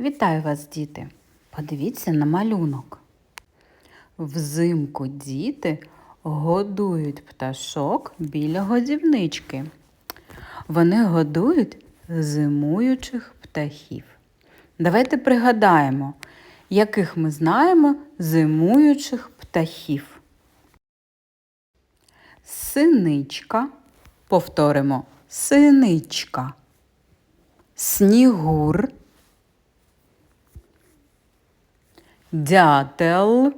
Вітаю вас, діти! Подивіться на малюнок. Взимку діти годують пташок біля годівнички. Вони годують зимуючих птахів. Давайте пригадаємо, яких ми знаємо зимуючих птахів. Синичка. Повторимо синичка. Снігур. Дятел.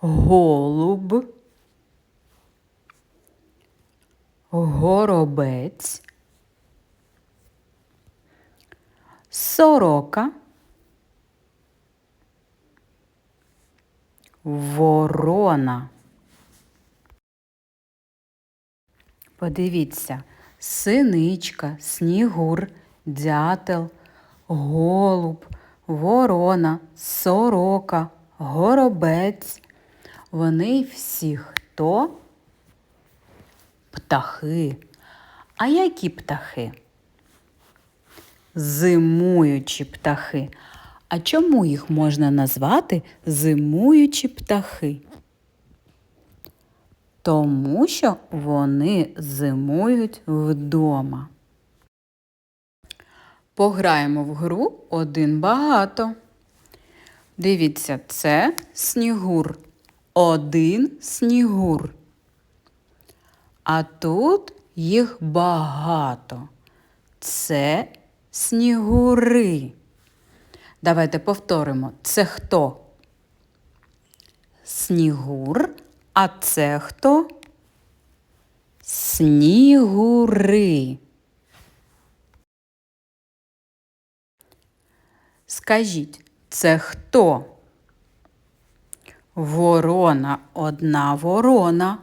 Голуб. Горобець. Сорока. Ворона. Подивіться, синичка, снігур, дятел, голуб, ворона, сорока, горобець. Вони всі хто? Птахи. А які птахи? Зимуючі птахи. А чому їх можна назвати зимуючі птахи? Тому що вони зимують вдома. Пограємо в гру один багато. Дивіться, це снігур. Один снігур. А тут їх багато. Це снігури. Давайте повторимо. Це хто? Снігур. А це хто? Снігури. Скажіть, це хто? Ворона одна ворона.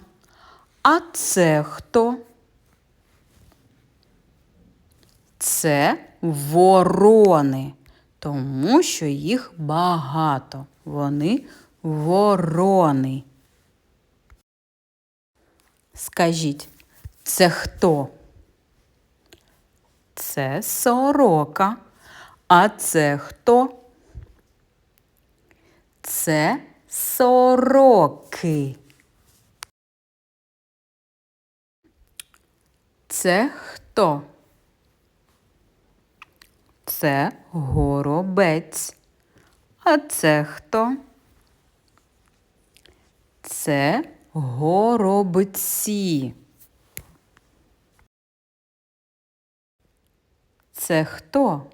А це хто? Це ворони, тому що їх багато. Вони ворони. Скажіть, це хто? Це сорока. А це хто? Це сороки. Це хто? Це горобець. А це хто? Це горобці. Це хто?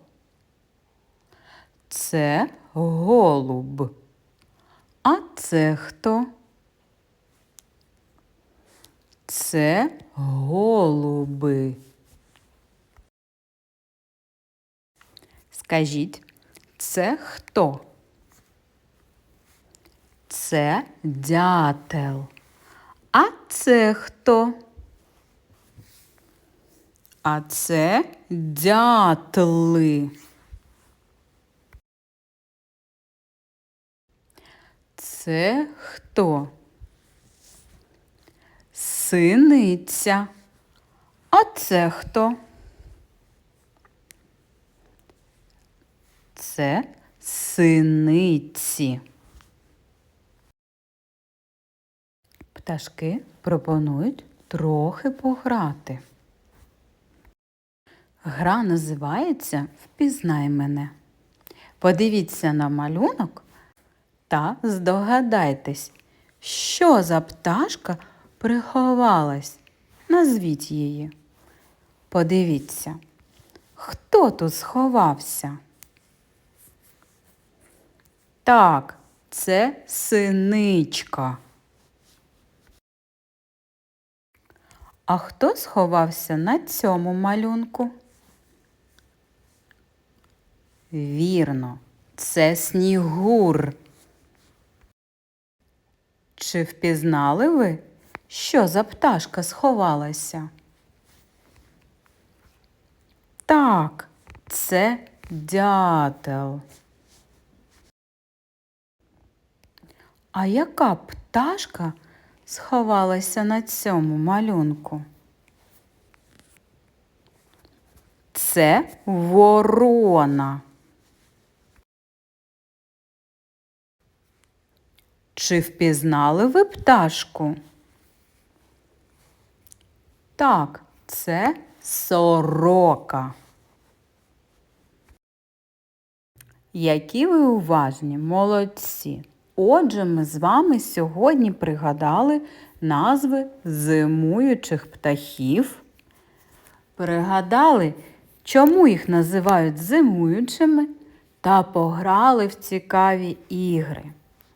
Це голуб. А це хто? Це голуби. Скажіть, це хто? Це дятел. А це хто? А це дятли. Це хто? Синиця. А це хто? Це синиці. Пташки пропонують трохи пограти. Гра називається Впізнай мене. Подивіться на малюнок та здогадайтесь, що за пташка приховалась. Назвіть її. Подивіться, хто тут сховався? Так, це синичка. А хто сховався на цьому малюнку? Вірно, це снігур. Чи впізнали ви, що за пташка сховалася? Так, це дятел. А яка пташка сховалася на цьому малюнку? Це ворона. Чи впізнали ви пташку? Так, це сорока. Які ви уважні, молодці! Отже, ми з вами сьогодні пригадали назви зимуючих птахів. Пригадали, чому їх називають зимуючими, та пограли в цікаві ігри.